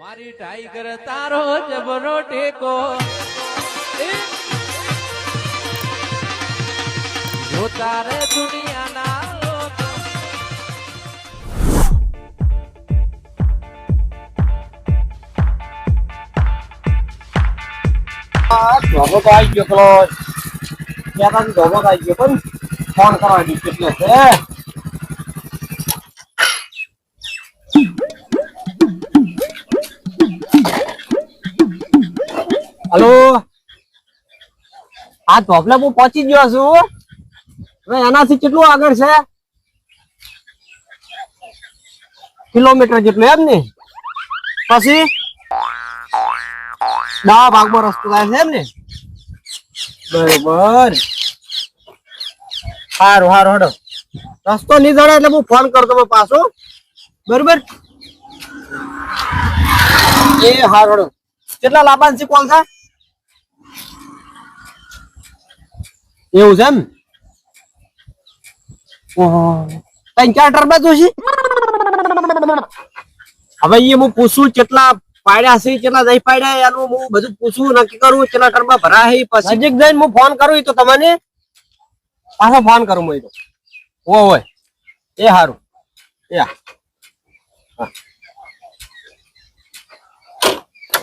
મારી ટાઈગર તારો જબરો ટેકો એ! જો તારે દુનિયાના લોકો ધોબો તો આવી ગયો પેલો ક્યાંથી ધોબો તો આવી ગયો પણ ફોન કરવા દી કેટલે આ હું પહોંચી ગયો છું. એનાથી કેટલું આગળ છે? કિલોમીટર જેટલું એમ ને? પછી? દા ભાગમાં રસ્તો થાય છે એમ ને? બરોબર. સારું સારું હડો રસ્તો નહીં જડે એટલે હું ફોન કરતો પાછો. બરોબર? એ સારું હડો કેટલા લાભાંશી કોલ થાય એવું છે એમ? ત્રણ ચાર ટરબા જોશી હવે પૂછું કેટલા પાડ્યા છે, કેટલા નહીં પાડ્યા બધું પૂછું, નક્કી કરું, કેટલા ટર્બા ભરા છે, પછી નજીક હું ફોન કરું તો તમને પાછો ફોન કરું હું તો. હોય એ સારું એ.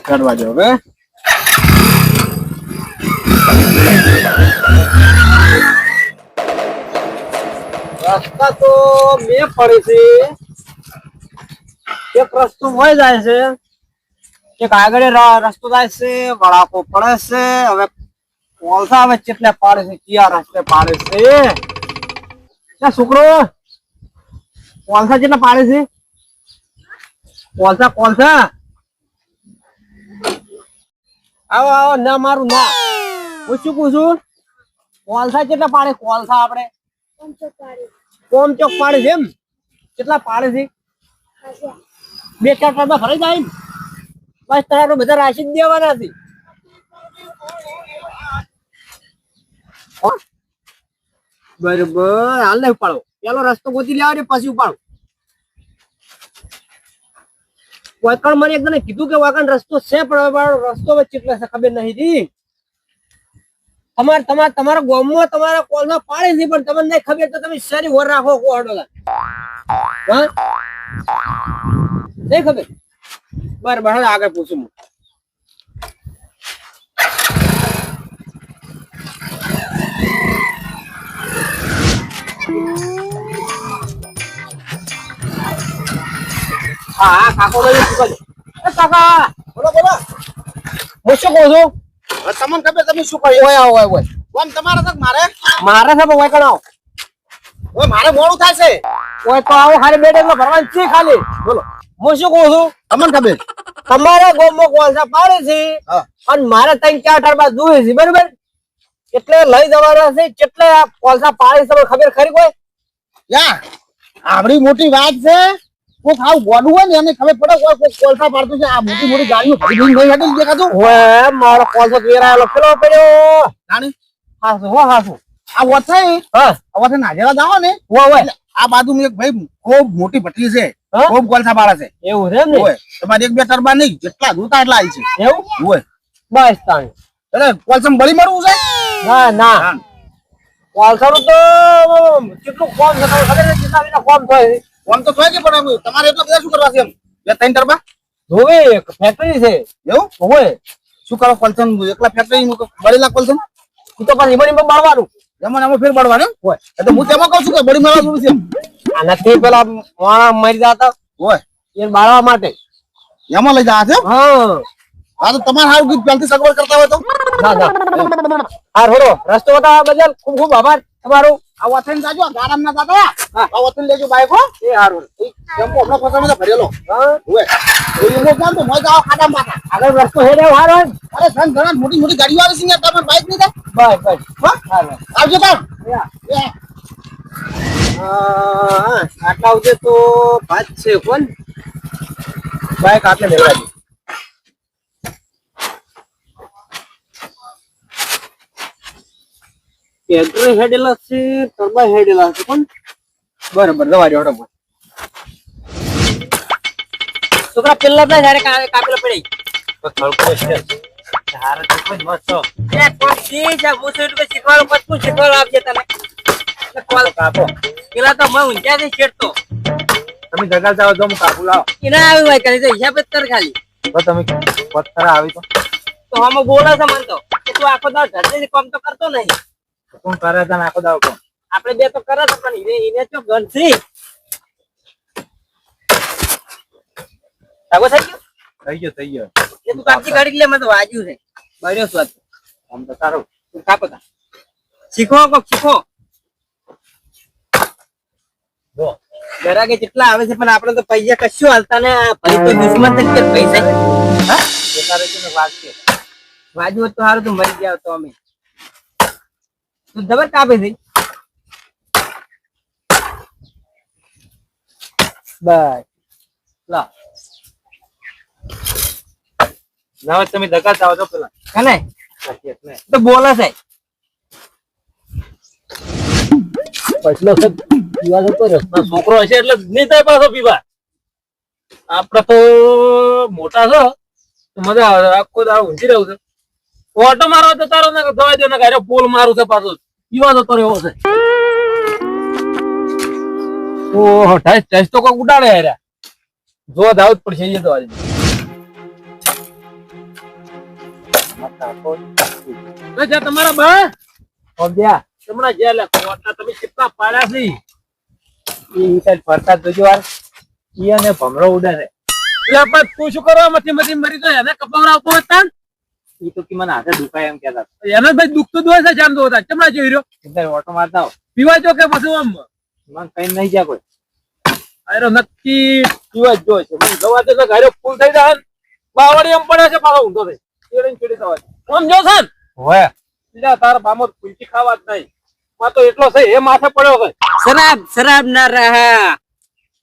કરવા દો હવે. રસ્તા તો મેં પડે છે એક રસ્તો હોય જાય છે એક આગળ ર- રસ્તો જાય છે વળાકો પડે છે હવે કોલસા હવે કેટલે પાડે છે કયા રસ્તે પાડે છે ત્યાં છોકરો કોલસા કેટલા પાડે છે કોલસા કોલસા આવો આવો ના મારું ના હું શું કહું છું કોલસા કેટલા પાડે કોલસા આપણે કોમ ચોક પાડે છે એમ? કેટલા પાડે છે? બે ચાર પાડમાં ફરી જાય ને? બસ તારો બધા રાશી દેવાના છે. બરોબર, હાલ ને ઉપાડો. પેલો રસ્તો ગોતી લેવા દે પછી ઉપાડો. વાકણ મને એકદમ કીધું કે વાકણ રસ્તો છે, પણ રસ્તો વચ્ચે કેટલો ખબર નહીં જી તમારે તમારે તમારા ગામમાં તમારા કોલમાં પાડે છે પણ તમને નહીં ખબર તો તમે શરી વર રાખો કોડો હા? નહીં ખબર? બરાબર હવે આગળ પૂછું હું. હા કાકો બોલો? કાકા, બોલો બોલો. હું શું તમને ખબર તમે શું કહ્યું? ઓય હોય હોય ઓય કોમ તમારે તક મારે? મારે છે પણ ઓય કણ આવો. હવે મારે મોડું થશે ઓય તો આવો હારે બે ટેકમાં ભરવાની છે ખાલી. બોલો. હું શું કહું છું? તમને ખબર? તમારા ગોમો કોલસા પાડે છે. અને મારે ત્રણ ચાર ઠરબા જોઈએ છે બરાબર? એટલે લઈ જવાના છે. કેટલે આ કોલસા પાડે છે ખબર ખરી કોઈ? યા આવડી મોટી વાત છે. કોક આવું ગોડું હોય ને એને ખબર પડે કોઈ કોક કોલસા પાડતું છે. આ મોટી મોટી ગાડીઓ ભરી ભરી નહીં હતી દેખાતું? ઓય મારો કોલસો વેરાયેલો પેલો પડ્યો. જાણી હાસુ હો હાસુ. આ વથાઈ હા. આ વથે નાજેલા જાઓ ને? ઓય ઓય. આ બાજુ એક ભાઈ ખૂબ મોટી ભટલી છે? ખૂબ કોલસા પાડે છે. એવું છે ને? હોય તમારે એક બે ટરબા નહીં જેટલા જોતા એટલા આવી છે. એવું? હોય બસ તાણી. એટલે કોલસા બળી મારવું છે? ના ના. કોલસાનું તો કેટલું કોમ છે ખબર છે? કેટલા કોમ થાય. કોમ તો થાય કે પણ તમારે એટલા બધા શું કરવા છે એમ? બે ત્રણ ટરબા એક ફેક્ટરી છે. એવું? હોય શું કરો કોલસન? એકલા ફેક્ટરી બળેલા કોલસન? ઈ તો પાછી બળી બાળવાનું. એમાં ને ફેર બળવાનું હોય એટલે હું તેમાં કહું છું કે બળી મળવા જેવું છે એમ. આનાથી પેલા વાણા મરી જતા. હોય એ બાળવા માટે. એમાં લઈ જા છે હા. હા તો તમારે સારું ગીત પહેલથી સગવડ કરતા હોય તો. ના ના. હા રોડો. રસ્તો બતાવવા બદલ ખૂબ ખૂબ આભાર. તમારો આ વતન જાજો ગારામ ના દાદા આ વતન લેજો બાઈક હો. એ સારું ટેમ્પો હમણાં ફસામાં ભરેલો. હા. હોય એ એનો જામ તો મોજ જાવ ખાડા માથા આગળ રસ્તો હેડે ને? અરે સંગ ઘણા મોટી મોટી ગાડીઓ આવે છે ને તમારે બાઈક નહીં થાય બાય બસ હા? સારું આવજો એ, હા, આટલા ઉદે તો ભાત છે કોણ? બાઈક આટલે લેવા પેટ્રોલ હેડેલા છે ટર્બા હેડેલા છે પણ. બરાબર દવા જોડો પણ છોકરા પેલા ના જ્યારે કાપેલો પડી તો થડકો છે. તારે તો કોઈ મસ્ત. એ શીખવાડું, શીખવાડું આપજે તને? કોલ કાપો. પેલા તો મેં ઊંઝાથી છેડતો. તમે જગા જાવ તો હું કાપુ લાવો. એને આવ્યું હોય કરી તો હિસાબ ખાલી. તો તમે પથ્થર આવી તો. તો આમાં બોલે છે મને તો. તું આખો દાડો ધરતીથી કામ તો કરતો નહીં. કોણ કરે છે નાખો દાવ કોણ આપણે બે તો કરે છે પણ એને એને તો ગણસી આગો થઈ ગયો? થઈ ગયો થઈ ગયો. એ તું કાપી કાઢી લે મને તો વાજ્યું છે. બળ્યો સ્વાદ. આમ તો સારું. તું કાપતા શીખો કોક શીખો. જો. ગરાગે કેટલા આવે છે પણ આપણે તો પૈસા કશું હાલતા ને ભાઈ તો દુશ્મન છે કે પૈસા. હા? બેકાર વાત છે વાજુ તો સારું તું મરી ગયા તો અમે. જબર કાપે છે. બસ લા. ના તમે જગા જાઓ તો પેલા. કને? તો બોલે છે. પછલો છે પીવા જતો રહ્યો છોકરો હશે એટલે નહીં થાય પાછો પીવા. આપડે તો મોટા છો. તો મજા આવે આખો દાડો ઊંચી રહ્યું છે. ઓટો મારવા જતા રહો ને દવા દો ને પોલ મારું છે પાછો. પીવા જતો રહ્યો છે. ઓહો, ટાઈસ ટાઈસ તો કોઈ ઉડાડે યાર જો દાવ જ પડશે એ દવા દે તમારા બા. સમજ્યા તમને જે લે કોટા તમે કેટલા પાડ્યા છે? ઈ સાઈડ ફરતા જોજો વાર ઈ અને ભમરો ઉડે છે એટલે તું શું કરવા મથી મથી મરી તો એને કપાવડાવતો હતા તો હાથે દુખાય એમ એને ભાઈ દુખ તો દોય છે જામ તો હતા. ચમડા જોઈ રહ્યો એટલે ઓટો મારતા હો પીવા જો કે પછી આમ? મને કઈ નહીં જાય કોઈ. નક્કી પીવા જ છે. મને દવા દે તો ઘરે ફૂલ થઈ જાય ને. એમ પડે છે પાછો ઊંધો થઈ. ચીડીને ચીડી થવા આમ જો છે હોય તારા બામો ખાવા જ નહીં. માં તો એટલો છે એ માથે પડ્યો છે. શરાબ શરાબ ના રહ્યા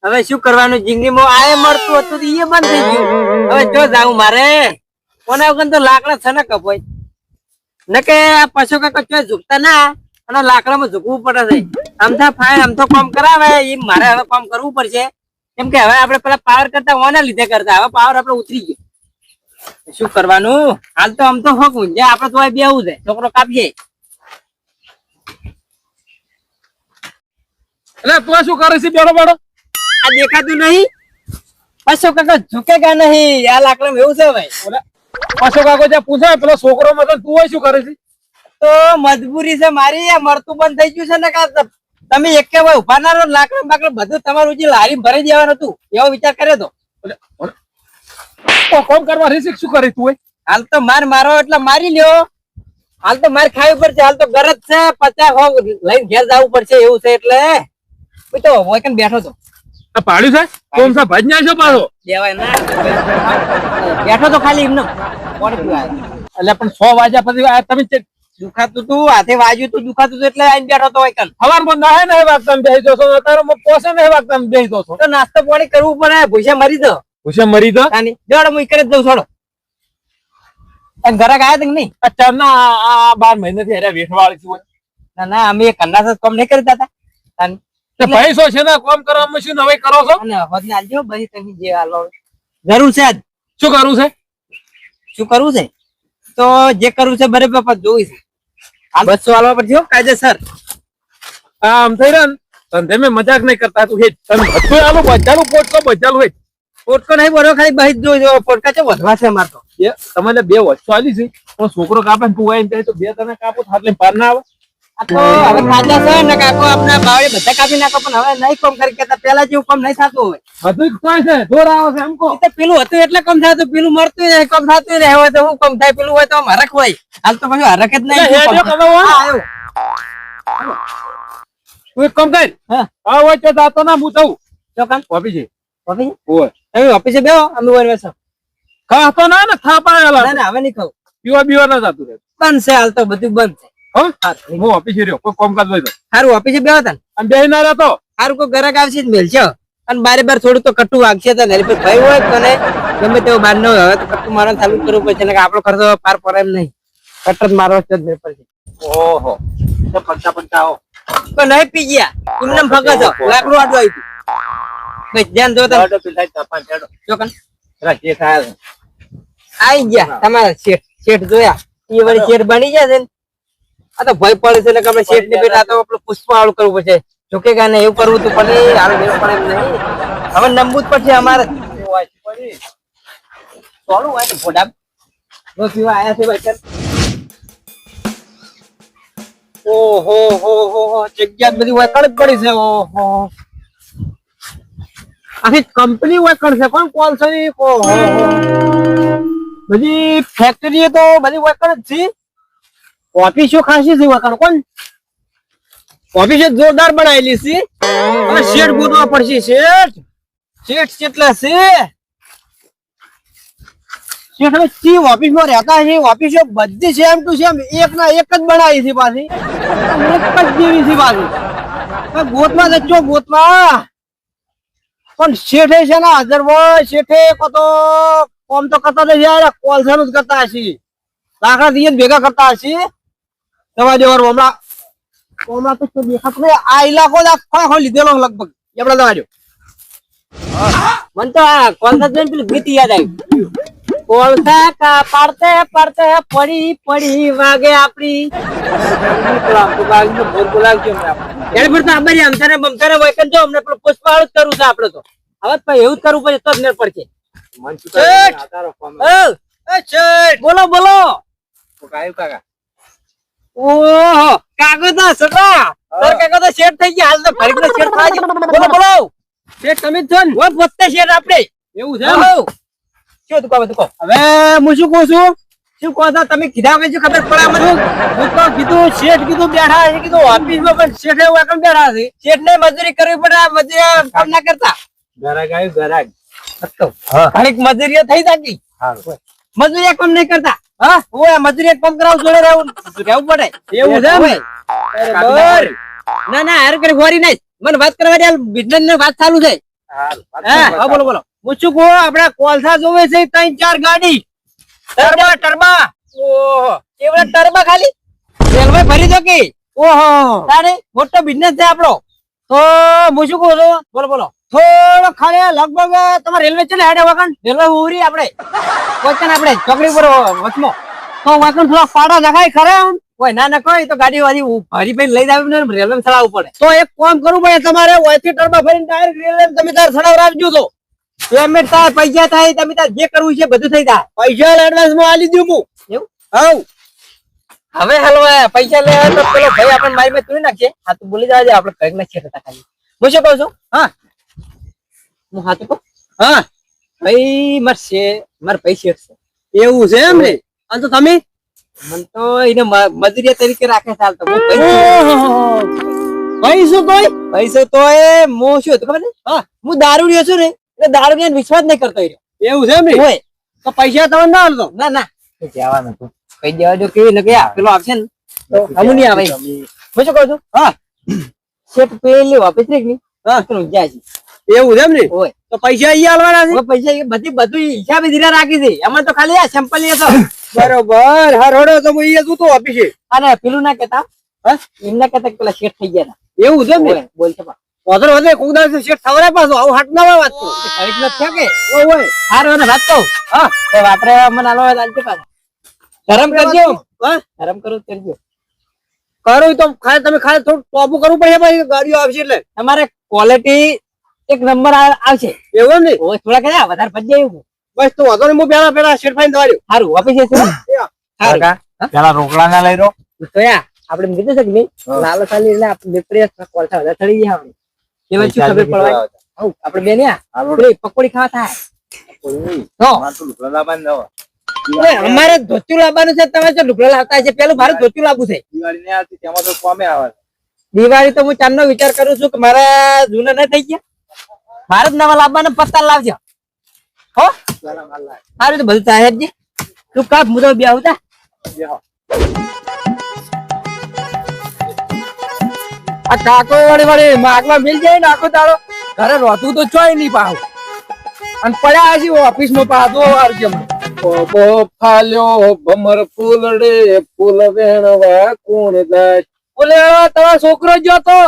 હવે શું કરવાનું? જિંદગીમાં આયે મળતું હતું એ બંધ થઈ ગયું. હવે જો જાઉં મારે. કોના વગર તો લાકડા છે ને કપાય ન કે પશુ કાકા ચોય ઝૂકતા ના. અને લાકડામાં ઝૂકવું પડે છે. આમ તો ફાઈન આમ તો કામ કરાવે. એ મારે હવે કામ કરવું પડશે. કેમ કે હવે આપણે પેલા પાવર કરતા ઓના લીધે કરતા. હવે પાવર આપણે ઉતરી ગયો. શું કરવાનું? હાલ તો આમ તો હોક જે આપણે તો બેવું છે. છોકરો કાપીએ. એટલે તું શું કરે છે? બેડો બેડો આ દેખાતું નહીં. પશુ કાકા ઝૂકેગા નહીં. આ લાકડામાં એવું છે ભાઈ. પાછો કાકો ત્યાં પૂછે પેલો છોકરો મતલબ તું હોય શું કરે છે? તો મજબૂરી છે મારી મરતું બંધ થઈ ગયું છે ને કા તમે એક કે ભાઈ ઊભા ના લાકડા બાકડા બધું તમારું જે લારી ભરી દેવાનું હતું એવો વિચાર કર્યો તો. કોમ કરવા રહી શું કરે તું હાલ તો માર મારો એટલે મારી લ્યો. હાલ તો માર ખાવી પડશે હાલ તો ગરજ છે પચાસ લઈને ઘેર જવું પડશે એવું છે એટલે. હું તો વોકન બેઠો આ પાડ્યું છે? કોમ સા ભજ ના છો પાછો? દેવાય ના. બેઠો તો ખાલી એમને. પાણી પીવા એટલે પણ સો વાગ્યા પછી આ તમે દુખાતું તું હાથે વાજ્યું તું દુખાતું તું એટલે આઈને બેઠો તો વોકન સવારમાં નાહે ને વાગતા બેસી છો અત્યારે માં પોસે ને વાગતા બેસી દો છો. તો નાસ્તો પાણી કરવું પડે ભૂસા મરી દો ભૂસે મરી દો તાની જડ હું કરે જ દઉં છોડો. અને ઘરે આયા તક નહીં? અચ્છા ના આ- બાર મહિનાથી હેરા વેઠવાળી છું. ના ના અમે કંડાસ કામ નહીં કરતા હતા શું છે ને કોમ કરવામાં શું હવે કરો છો? અને હોદને આલજો બધી તમે જે આલો જરૂર છે શું કરવું છે? શું કરવું છે? તો જે કરવું છે બરાબર પણ છે. આ બસો આલવા પડશે હો કાયદેસર. આમ થઈ રહ્યા ને ધંધે મેં મજાક નહીં કરતા તું હેજ તમે બધું આલું બજાલું પોટકો બજાલું હેજ પોટકો નહીં ભરો ખાલી બહી જ જોઈ પોટકા છે વધવા છે મારતો તમારે બે વસ્તુ આલી છે. પણ છોકરો કાપે ને જાય તો બે તને કાપો હાથ લઈને પાર ના આવે. તો હવે કાચા છે ને કાકો આપણા બાવળે બધા કાપી નાખો પણ હવે નહીં કામ કરી કેતા પેલા જેવું કામ નહીં થતું હોય. બધું જ થાય છે? જોર આવે છે એમ કહો. પેલું હતું એટલે કમ થતું પેલું મરતું નહીં કમ થતું નહીં હવે તો હું કમ થાય? પેલું હોય તો આમ હોય. હાલ તો પછી હરખ જ નહીં? હા, તું એક કામ કર. હા. હોય તો જાતો ના હું કામ? ઓફિસે? ઓય તમે ઓફિસે બેહો અમે ઓર બેસો. ખાતો ના ને થા પાયેલા ના ના હવે નહીં ખાવ. પીવા બીવા ના જાતું રે બંધ છે હાલ તો બધું બંધ છે. હા? ઓફિસે રહ્યો. કોઈ કામ કાજ હોય તો. સારું ઓફિસે બે હતા અને બે ના રહેતો? સારું કોઈ ગ્રાહક આવશે જ મેલશે અને બારે બાર થોડું તો કટ્ટું વાગશે તો નહીં ભાઈ હોય તો ને ગમે તેવો બાર ન હોય. હવે તો કટ્ટું મારવાનું ચાલુ કરવું પડશે. ને આપણો ખર્ચો પાર પડે એમ નહીં. કટ્ટર જ છે જ મેળ પડશે. ઓહો. તો પંચા પંચા આવો. તો નહીં પી ગયા. તમને ફગત લાકડું આડું હતું બસ ધ્યાન જો તમે આવી આઈ ગયા. તમારા શેઠ શેઠ જોયા. એ વળી શેઠ બની ગયા છે ને? આ તો ભય પડે છે એટલે કે આપણે શેઠની પેલા તો આપણે પુષ્પ વાળું કરવું પડશે. જોકે ગાને એવું કરવું તો પડે હારું મેળ પડે નહીં. હવે નમવું જ પડશે અમારે. ચાલુ હોય ફોટા. નો પીવા આયા છે ભાઈ ઓહો હો હો હો જગ્યા બધી વકડ જ પડી છે. ઓહો. આખી કંપની વકડ છે. કોણ કોલસો ની બધી ફેક્ટરી તો બધી વકડ જ છે. ઓફિસો ખાસી છે વકડ કોણ? ઓફિસો જોરદાર બનાવેલી છે. અને શેઠ ગોતવા પડશે શેઠ. શેઠ કેટલા છે? શેઠ, હવે ચી ઓફિસમાં રહેતા છે? ઓફિસો બધી સેમ ટુ સેમ એક ના એક જ બનાવી છે પાછી. એક જ જેવી છે પાછી. ગોતમાં જજો ગોતમાં પણ શેઠે છે ને હાજર હોય. શેઠે તો કોમ તો કરતા નથી કોલસાનું જ કરતા હશે. લાકડા થી ભેગા કરતા હશે. દવા દેવાનું હમણાં. હમણાં તો દેખાતું. આ ઇલાકો જ આખો લીધેલો લગભગ. આપણે દવા દો મને તો આ કોલસા જોઈને પેલું ગીત યાદ આવ્યું કોલસા કા પડતે પડતે પડી પડી વાગે આપણી. જો પુષ્પાળું જ કરવું છે આપણે તો. હવે એવું જ કરવું પડે તો જ મેળ પડશે. બોલો બોલો. કાકા. ઓહો તાર શેઠ થઈ ગયા. હાલ તો ફરી શેઠ થાય બોલો બોલો. શેઠ તમે જ છો ને? ઓ પોતે શેઠ આપણે એવું છે શું તું કહો તું કહો. હવે હું શું કહું છું? શું કહો છો? તમે કીધા વગર ખબર પડે મને હું તો કીધું શેઠ કીધું બેઠા છે. કીધું ઓફિસમાં પણ શેઠ એવું એકમ બેઠા છે. શેઠ ને મજૂરી કરવી પડે મજૂરી કામ ના કરતા. ગરાગ આવ્યું ગરાગ. હતો મજૂરીઓ થઈ જાગી. મજૂરી કામ નહીં કરતા. હા? ઓય મજૂરી એક કામ કરાવ જોડે રહેવું. રહેવું પડે? એવું છે બરાબર ના ના હાર કરી ફોરી નહીં મને વાત કરવા દે બિઝનેસની વાત ચાલુ છે. હા હા બોલો બોલો. હું શું કહું? આપડા કોલસા જોવે છે ત્રણ ચાર ગાડી. ટરબા ટરબા. ઓહો એવડા ટરબા ખાલી? રેલવે ભરી દો કે? ઓહો. તારે મોટો બિઝનેસ છે આપણો. તો હું શું કહું બોલો બોલો. થોડો ખાડે લગભગ તમારે રેલવે છે ને હેડે વગન રેલવે ઉરી આપણે. વચન આપણે ચોકડી પર વચમો. તો વચન થોડા ફાડા દેખાય ખરે આમ? કોઈ ના ના કોઈ તો ગાડી વાળી હરી પૈ લઈ જાવી ને રેલવે ચડાવવું પડે. તો એક કામ કરવું પડે તમારે ઓયથી ટર્બા ફરીને ડાયરેક્ટ રેલવે તમે તાર ચડાવ રાખજો તો. પેમેન્ટ તાર પૈસા થાય તમે તાર જે કરવું છે બધું થઈ જાય. પૈસા એડવાન્સમાં આલી દઉં હું. એવું? હવ હવે હાલો પૈસા લે તો પેલો ભાઈ આપણે મારી મેં તું નાખીએ હા તું બોલી જવા દે આપણે કંઈક ના છેટા ખાલી. હું શું કહું છું? હા. હું હા તો કહું? હા. ભાઈ મરશે છે માર પૈસા છે. એવું છે એમ ને? અને તો તમે? મન તો એને મજૂરિયા તરીકે રાખે ચાલ તો. હું પૈસો તોય? પૈસો તોય હું શું હતું ખબર ને હા. હું દારૂ છું ને એટલે દારૂ ને વિશ્વાસ નહીં કરતો એવું છે એમ ને? હોય. તો પૈસા તમે ના હાલતો ના ના. જવાનું હતું. કઈ જવા જો કેવી લગે પેલો આવશે ને. તો હમું નહીં આવે. હું શું કહું છું? હા. શેઠ પેલી વાપસ રે ની હા. તું જાય છે. એવું છે એમ ને? તો પૈસા અહીંયા આલવાના છે? પૈસા બધી બધું હિસાબે ધીરા રાખી છે. એમાં તો ખાલી આ સેમ્પલ તો બરોબર. હરોડો તો હું અહીંયા જોતો ઓફિસે અને પેલું ના કેતા હા? એમ ના કહેતા પેલા શેઠ થઈ ગયા એવું છે ને? બોલ છે પા ઓધર વધે કોકદાર શેઠ થવરે પાછો. આવું હાટ ના વાત તો તારીખ ન છે કે? ઓય વાત તો હા. તો વાપરે મને આલો લાલતે પાછા. ગરમ કરજો. હા? ગરમ કરું કરજો. કરું તો ખાલી તમે ખાલી થોડું ટોપું કરવું પડે ગાડીઓ આવશે એટલે. તમારે ક્વોલિટી એક નંબર આવશે. એવું ને? ઓય થોડા કયા વધારે પડી જાય એવું. બસ તો વાંધો નહીં હું પેલા પેલા શેઠ ફાઈન દવાડ્યો સારું વાપી જશે પેલા રોકડા ના લઈ રહ્યો તો યા આપણે કીધું છે કે નહીં લાલો ખાલી એટલે આપણે બેપરી કોલસા વધારે ચડી ગયા આપણે. એ વચ્ચે ખબર પડવાની? હઉ, આપણે બે ને પેલી પકોડી ખાવા થાય. અમારે ધોચું લાવવાનું છે તમે જો લુગડા લાવતા છે પેલું મારે ધોચું લાવવું છે. દિવાળી ને આવતી તેમાં તો કોમે આવે. દિવાળી તો હું ચાંદ વિચાર કરું છું કે મારા જૂના ના થઈ ગયા. મારે જ નવા લાવવાના પત્તા લાવજો. હો? સારું તો બધું સાહેબજી તું કાપ હું તો બે આવતા આ કાકો વળી વળી માગવા મિલ જાય ને આખો તારો. ઘરે રોતું તો ચોય નહીં પાવ અને પડ્યા હજી ઓફિસમાં પાતો અર્જમ ઓબો ફાલ્યો ભમર ફૂલડે ફૂલ વેણવા કોણ દાય ઓલે તમારો છોકરો જો તો.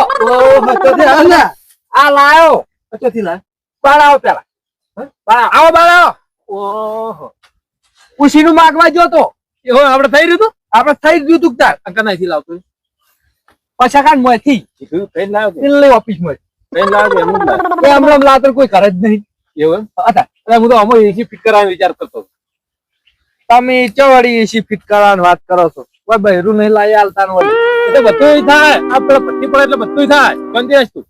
આ લાયો. કચોથી લાય. બાળાઓ પેલા. બાળા આવો. ઓહો. માગવા ગયો તો. એવો આપણે થઈ રહ્યું તું આપડે થઈ ગયું તું તાર? આ કનાઈથી લાવતો પછી કાન કઈ લાવ્યો કે? ઓફિસમાં કઈ એમ હમણાં લાતર કરે જ નહીં. એવું હતા એટલે હું તો આમાં એસી ફિટ કરવાનો વિચાર કરતો તમે ચવાડી એસી ફિટ કરવાની વાત કરો છો. કોઈ બહેરું નહીં લાવી આલતા વળી. એટલે બધુંય થાય. આપડે પટ્ટી પડે એટલે બધુંય થાય. બંધી રાખ તું.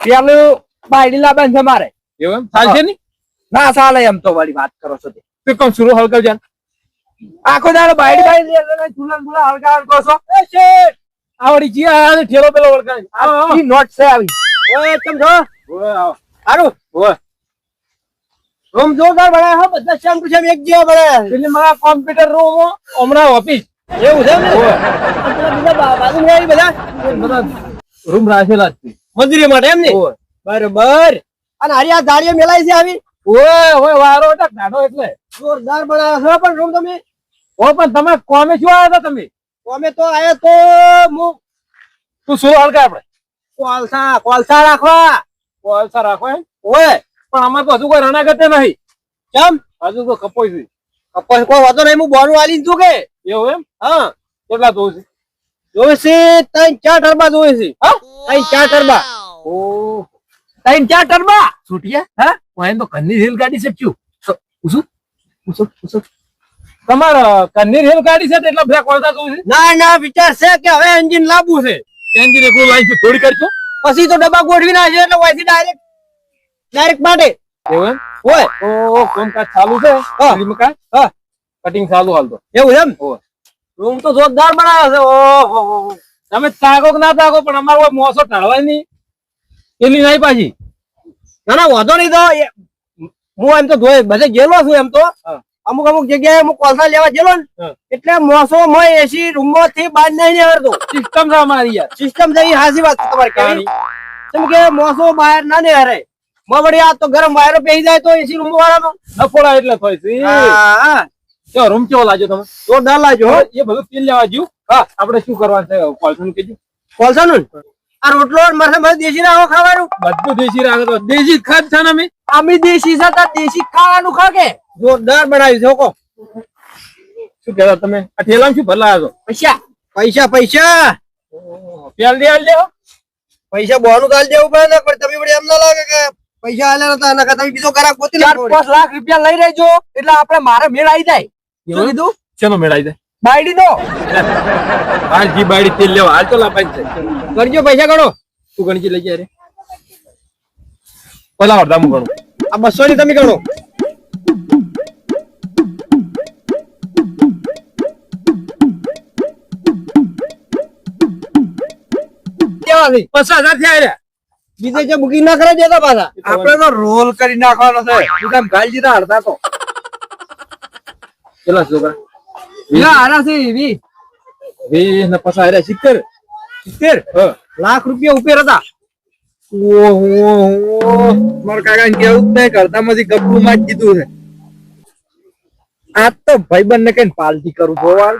પેલું બાયડી લાવવાનું છે મારે એવું એમ? ચાલશે નહીં ના ચાલે એમ તો વાળી વાત કરો છો તે. તું કોમ શરૂ હળગાવ જાન. આખો દાડો બાયડી બાયડી ચૂલન બુલા હલકા હલકો છો. એ શેઠ! આવડી જી આ ઠેલો પેલો વળગાય આવો આવો. ઈ નોટ છે આવી. ઓય કેમ છો? ઓય, આવો. સારું ઓય. રૂમ જોરદાર બનાવ્યા હો બધા સેમ ટુ સેમ એક જેવા બનાવ્યા એટલે મારા કોમ્પ્યુટર રૂમ હમણાં ઓફિસ એવું છે ને. બીજા બા- બધા? બધા રૂમ રાખેલા છે. મજૂરી માટે એમ ને? ઓય. બરોબર. અને હારી આ દાળીઓ મેલાઈ છે આવી? ઓય ઓય વારો એટલે ગાડો એટલે. જોરદાર બનાવ્યા છો પણ રૂમ તમે. ઓ પણ તમે કોમે શું આવ્યા હતા તમે? કોમે તો આયા તો હું તું શું હળગાય આપણે? કોલસા કોલસા રાખવા. કોલસા રાખવા ઓય. પણ અમાર તો હજુ કોઈ રણાગતે નહીં. કેમ? હજુ તો કપોઈ છે. કપોઈ કોઈ વાતો નહીં હું બોનું આલી તું કે. એવું એમ? હા. કેટલા જોઉં છે? છે ત્રણ ચાર ટરબા છે. હા? ત્રણ ચાર ટરબા ઓહ. ત્રણ ચાર ટરબા છૂટિયા હા? હું તો કન્ની રેલગાડી છે શું ઉસુ ઉસુ ઉસુ તમાર કન્ની રેલગાડી છે તો બ્રેક કોલસા જોઉં ના ના વિચાર છે કે હવે એન્જિન લાવવું છે. એન્જિન એકલું લાઈન છે થોડી કરજો. પછી તો ડબ્બા ગોઠવી નાખશે એટલે વાયથી ડાયરેક્ટ ડાયરેક્ટ માટે. એવું હોય. ઓ કામકાજ ચાલુ છે? હા. રીમકાજ હા. કટિંગ ચાલુ હાલ તો. એવું એમ. રૂમ તો જોરદાર બનાવ્યો છે. હો તમે તાકો કે ના તાકો પણ અમારો કોઈ મોસો ટાળવાય નહીં. એની નહીં પાછી. ના ના વાંધો નહીં તો એ- હું એમ તો ધોઈ બધે ગયેલો છું એમ તો. અમુક અમુક જગ્યાએ હું કોલસા લેવા ગયેલો ને એટલે મોસો મય એસી રૂમથી બહાર નહીં નીકળતો. સિસ્ટમ છે અમારી યાર. સિસ્ટમ જેવી હાસી વાત તમારી કહેવાની. કેમ કે મોસો બહાર ના નીકળે. માં વળી આ તો ગરમ વાયરો પેહી જાય તો એસી રૂમ વાળાનો નફોડા એટલે થોય છે. હા જો રૂમ કેવો લાગ્યો તમે જોરદાર લાગ્યો હો. એ બધું પીલ લેવા જ્યું હા. આપણે શું કરવાનું છે? કોલસા નું કેજો કોલસા ને? આ રોટલો મરસે દેશી રાહો ખાવાનું? બધું દેશી રાખો તો દેશી જ છે ને અમે? અમે દેશી છે તો દેશી ખાવાનું ખા કે? જોરદાર બનાવી છો કો શું કહેતા તમે? આ ઠેલામાં શું ભરલા છો? પૈસા. પૈસા પૈસા. પ્યાલ દે હાલ દેવો પૈસા બોનું કાલ દેવું પડે ને પણ તમે વળી એમ ના લાગે કે પૈસા આલ્યા નતા કરતા તમે બીજો કરાક ગોતી ચાર પાંચ લાખ રૂપિયા લઈ રહેજો એટલે આપણે મારે મેળ આવી જાય. શું કીધું? મેળ મેળાઈ જાય. બાયડી દો. હાલ બાયડી તેલ લેવા. હાલ તો લાપાઈ છે કરજો પૈસા ગણો. તું ગણજી લઈ જાય રે. પેલા અડધા હું ગણું. આ બસો ની તમે ગણો. પચાસ હજાર થયા રે. બીજે જે બુકિંગ ના કરે જતા પાછા. આપણે તો રોલ કરી નાખવાનો છે. તું કામ ગાલ જીતા અડધા તો. કેટલા છોકરા. ના આના છે એવી વીસ ને પચાસ હજાર સિત્તેર. સિત્તેર? હા. લાખ રૂપિયા ઉપર હતા. ઓહો મારા કાકા કેવું જ નહીં કરતા માંથી ગબ્બુ માં જ કીધું છે. આ તો ભાઈબંધ ને કઈ પાલટી કરું જોવા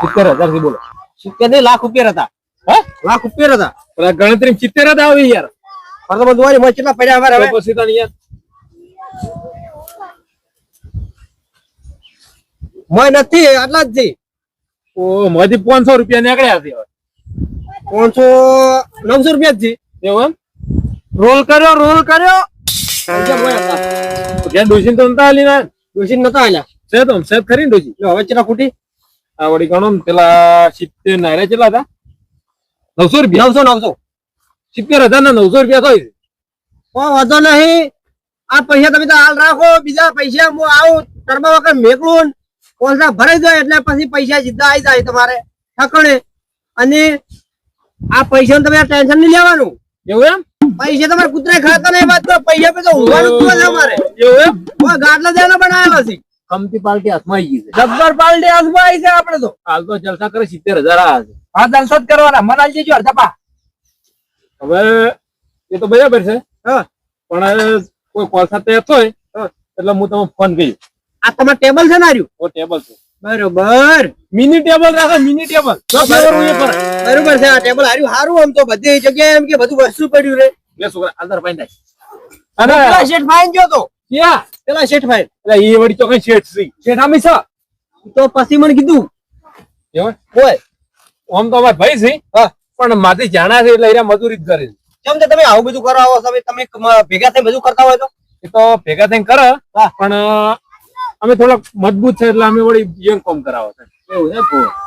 સિત્તેર હજારથી બોલો. સિત્તેર નહીં લાખ રૂપિયા હતા. હા? લાખ રૂપિયા હતા. ગણતરી સિત્તેર હતા આવી યાર. પણ તો બધું કેટલા પડ્યા અમારે હવે? પછી યાર મોય નથી આટલા જ થી ઓ માંથી પાંચસો રૂપિયા નીકળ્યા છે. પાંચસો નવસો રૂપિયા જ છે એવું રોલ કર્યો રોલ કર્યો. પૈસા મોય હતા. તો ઘેર ડોસી તો નતા આલી ના? ડોશી નતા આલ્યા છે તો સેત ખરી ડોસી લો હવે ચેલા ખૂટી? આ વળી ગણો પેલા સિત્તેર નાયરા ચેલા હતા? નવસો રૂપિયા? નવસો નવસો. સિત્તેર હજાર ના નવસો રૂપિયા થાય છે. વાંધો નહીં. આ પૈસા તમે તો હાલ રાખો બીજા પૈસા હું આવું કરવા વખત મેકલું કોલસા ભરાઈ જાય એટલે પછી પૈસા સીધા આવી જાય તમારે. ઠકણે અને આ પૈસા તમે ટેન્શન નહીં લેવાનું. એવું એમ? પૈસા તમારે કૂતરા ખાતા નહીં વાત કરો પૈસા ઊંઘવાનું જ તમારે એવું એમ? ગાટલા દેવાનો બનાવેલા છે. કમતી પાર્ટી હાથમાં આવી ગઈ છે. જબ્બર પાલટી હાથમાં આવી છે આપણે તો. હાલ તો જલસા કરે સિત્તેર હજાર આ છે. હા જલસા જ કરવાના મનાલ જજો અડધા હવે એ તો બરાબર છે. હા. પણ કોઈ કોલસા તૈયાર થાય એટલે હું તમને ફોન કર્યો આ તમારે ટેબલ છે ને આર્યું? ઓ ટેબલ છે. બરોબર. મિની ટેબલ રાખો મિની ટેબલ બરોબર. છે આ ટેબલ હાર્યું સારું આમ તો બધી જગ્યાએ એમ કે બધું વસ્તુ પડ્યું રે. લે છોકરા અંદર ફાઈન અને અને શેઠ ફાઈન જો તો? ક્યાં? પેલા શેઠભાઈ એટલે એ વળી તો કઈ શેઠ સી શેઠ આમી છે? તો પછી મને કીધું એવું હોય. આમ તો અમારા ભાઈ છે. હા. પણ માથી જાણા છે એટલે એરા મજૂરી જ કરે છે. કેમ કે તમે આવું બધું કરો આવો તમે તમે ભેગા થઈ બધું કરતા હોય તો? એ તો ભેગા થઈને કરે પણ અમે થોડાક મજબૂત છે એટલે અમે વળી યંગ કોમ કરાવો છે. એવું છે?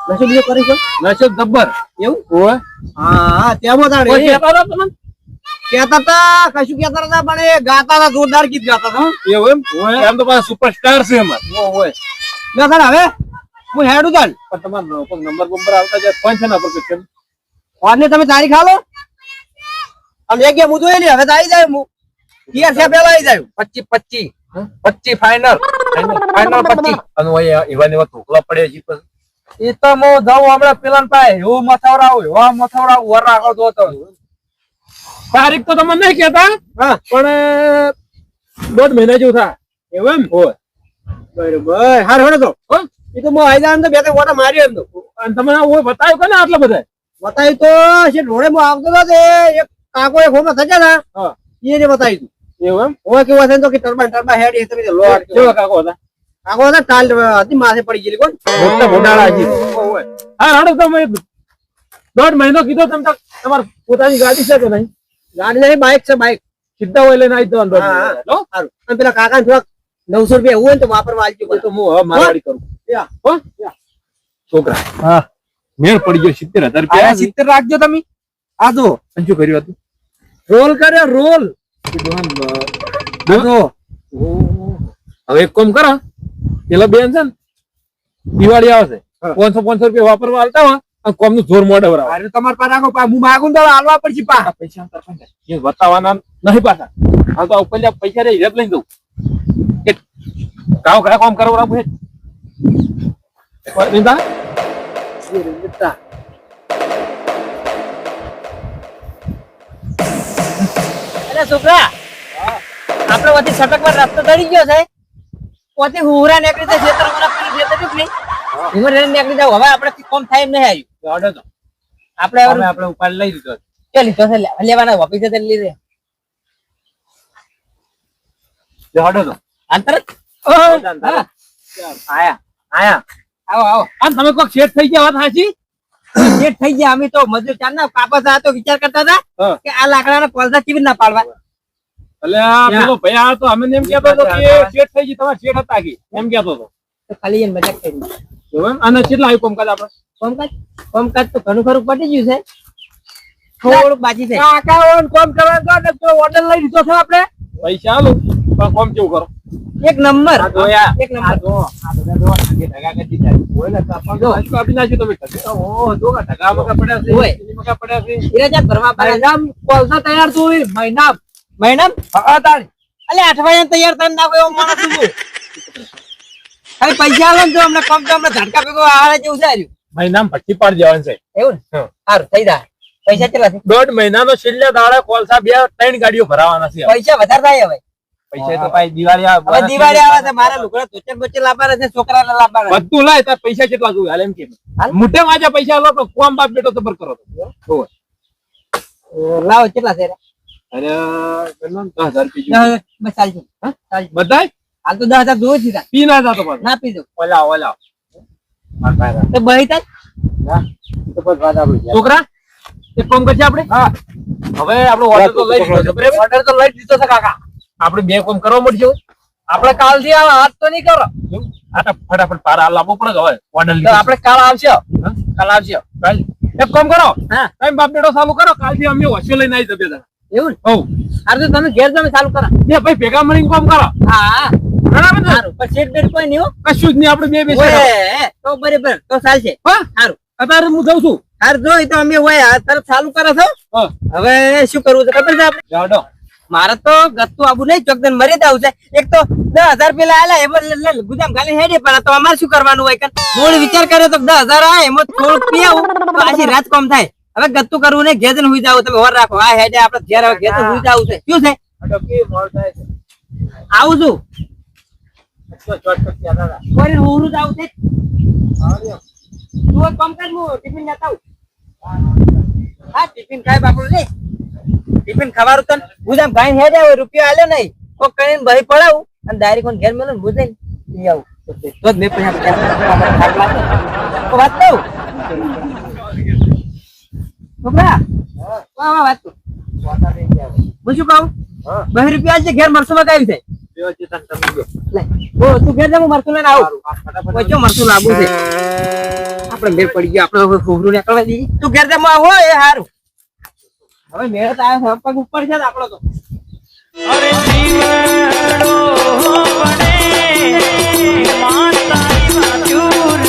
નશો બીજો કરી છો? નશો જબ્બર. એવું? ઓય હા ત્યાં કહેતા હતા તમને? કશું કેતા હતા પણ ગાતા હતા જોરદાર ગીત ગાતા હતા. એવું એમ? એમ તો પાછા સુપરસ્ટાર છે એમાં. ના હવે? હું હેડું તાણ પણ તમારો નંબર બંબર આવતા જાય ફોન છે ને પર કેમ વારને તમે તારીખ આલો આમ એક હું જોઈ લે હવે તો આવી જાય હું. પિયર છે પેલા આવી જાય. પચી પચી. પચી ફાઈનલ એવા એવા ઢોકલા છે પછી. એ તો હું જાઉં હમણાં પેલા પાસે એવું મથવડાવું એવા વર રાખો તો તારીખ તો તમને નહીં કેતા હા. પણ દોઢ મહિના જેવું થાય. એવું એમ? હોય. બરોબર. હાર હેડો તો. હો? એ તો હું આવી જાય બે ત્રણ ઓટા મારી એમ તો અને તમે હું બતાવ્યું કે ને આટલા બધા? બતાવ્યું તો જે રોડે હું આવતો હતો એક કાકો એક હોમાં થયા હતા એ એને બતાવી તું. એવું એમ? હોય કેવું હશે ને તો કે ટરબાન ટરબા હેડ એ તમે લો કેવા કાકો હતા? કાકો હતા ટાલ હતી માથે પડી ગયેલી કોણ? મોટા મોટાળા છે હા હાડો તમે દોઢ મહિનો કીધો તમે તો તમારી પોતાની ગાડી છે કે નહીં? ગાડી નહીં બાઇક છે બાઇક. સીધા હોય લઈને આવી જવાનું દોઢ હા, હા. મહિનો. લો, સારું. અને પેલા કાકા ને થોડાક નવસો રૂપિયા એવું હોય ને તો વાપરવા આવજો એ તો હું હવે મારવાડી કરું. યા. હો? છોકરા. હા. મેળ પડી ગયો સિત્તેર હજાર આયા રૂપિયા સિત્તેર રાખજો તમે. આ જો અને શું કર્યું હતું? રોલ કર્યો રોલ. જો. હવે એક કામ કરો પેલા બેન છે ને દિવાળી આવશે. પાંચસો પાંચસો રૂપિયા વાપરવા આવતા હોય અને કોમનું જોર મોઢે વરાવો અરે તમારે પાસે રાખો પા હું માગું તો હાલવા પડશે પા. પૈસા અંતર પણ એ બતાવવાના નહીં પાછા. હા તો ઉપર પૈસા રે હિરત લઈ દઉં કે કાવ કયા કામ કરવા રાખું હે અરે છોકરા આપણે વચ્ચે સટકમાં રસ્તો ચડી ગયો છે. પોતે હુરા નીકળી જાય ખેતર પેલી ખેતર નીકળી જાવ. હવે આપણે કોમ થાય એમ નહીં આવ્યું. ઓર્ડર તો. આપણે હવે આપણે ઉપાડ લઈ લીધો કે લીધો છે? લેવાના ઓફિસે તો લીધે. તો. અંતર આયા. આયા. આવો આવો. આમ તમે કોક શેઠ થઈ ગયા વાત સાચી? લેટ થઈ ગયા અમે તો મજૂર ચાર ના કાપા આ તો વિચાર કરતા હતા. કે આ લાકડાના કોલસા કેવી ના પાડવા? એટલે પેલો ભાઈ આ તો અમે એમ કેતો હતો કે શેઠ થઈ ગઈ તમારે શેઠ હતા કે? એમ કેતો હતો. તો ખાલી એને મજાક કરી? અને કેટલા આવ્યું કોમકાજ આપણે? કોમકાજ? કોમકાજ તો ઘણું ખરું પટી ગયું છે. થોડુંક બાકી છે. કાકા કોમ કરવા તો ને ઓર્ડર લઈ લીધો છે આપણે. પૈસા આલો. પણ કોમ કેવું કરો? એક નંબર. આ જોયા. એક નંબર. તૈયાર છું? હોય. મહિના હા અલે અઠવાડિયા તૈયાર થઈને ના એવો માણસ હું. પૈસા આલો ને તો અમને કમ તો અમને ધડકા ભેગો આવે જેવું છે ઉધાર્યું મહિનામ ભટ્ટી પાડ જવાનું છે. એવું ને? સારું થઈ જાય. પૈસા કેટલા છે? દોઢ મહિનાનો છેલ્લા દાડા કોલસા બે ત્રણ ગાડીઓ ભરાવાના છે. પૈસા વધારે થાય હવે. પૈસા તો ભાઈ દિવાળી આવે હવે દિવાળી આવે છે. મારા લુગડા તોચર બોચર લાવવાના છે છોકરાને લાવવાના. બધું લાય તાર પૈસા કેટલા જોઈએ? હાલ એમ કે. મોટે વાજા પૈસા લો તો કોમ બાપ બેટો સબર કરો તો. લાવો કેટલા છે? અરે? દસ હજાર રૂપિયા દસ, બસ ચાલશે. હા, ચાલશે. બધાય? હાલ તો દસ હજાર જોવું જ છે તાર. પી ના જાતો પાછો ના. પીધો ઓલા ઓલા તો બહી થાય છોકરા એક કામ કરશે આપણે હા. હવે આપણે ઓર્ડર તો લઈ લીધો ઓર્ડર તો લઈ દીધો છે કાકા. આપણે બે કોમ કરવા મળશે આપડે કાલથી હાથ તો નહીં કરો. ફટાફટ પાર હાલ આપવો પડે હવે ઓર્ડર આપડે કાલ આવશે કાલ આવશે કાલ? એક કામ કરો. હા. ટાઈમ બાપ બેટો ચાલુ કરો. કાલથી અમે હોસ્ટેલ લઈને આવી જશે એવું? હારું તો તમે ઘેર તમે ચાલુ કરો. બે ભાઈ ભેગા મળીને કામ કરો. હા. બરાબર ને? સારું પણ શેઠ બેટ કોઈ નહીં કશું જ નહીં આપણે બે બેસી. તો બરાબર તો ચાલશે. હા? સારું અત્યારે હું જઉં છું. હાર જો તો અમે હોય આ તરત ચાલુ કરો છો. હા. હવે શું કરવું છે ખબર છે આપણે? જાડો મારે તો ગતું આબુ નહીં ચોકદન મરી જવું છે. એક તો દસ હજાર પેલા આલા એમાં ગુદામ ખાલી હેડે પણ તો અમારે શું કરવાનું હોય? મૂળ વિચાર કરે તો દસ હજાર આવે એમાં થોડું પી આવું. તો આજે રાત કોમ થાય. હવે ગતું કરવું નહીં ઘેજન હુઈ જાવ. તમે હોર રાખો. આ હેડે આપણે ઘેર હવે ઘેજન હુઈ જાવું છે. શું છે? આવું છું. કોઈ હોરું જ આવું છે. તું કામ કર હું ટિફિન લેતા આવું. હા ટિફિન ખાય બાપડું લે. ટિફિન ખાવાનું તને ગુદામ ખાઈને હેડે હવે રૂપિયો આલ્યો નહીં. કોક કરીને ભાઈ પડાવું અને ડાયરેક્ટ કોણ ઘેર મેલું હું જઈને લઈ આવું. તો જ મેં. તો વાત કહું છોકરા? વાત હું શું કહું? હા. રૂપિયા છે ઘેર મરસું માં છે થાય તું ઘેર હું પડી ગયો ખોબરું નીકળવા દઈએ. તું ઘેર જા હું હો, એ સારું હવે મેળ તારા પગ ઉપર છે આપણો તો. અરે જીવડો પડે માતા જોર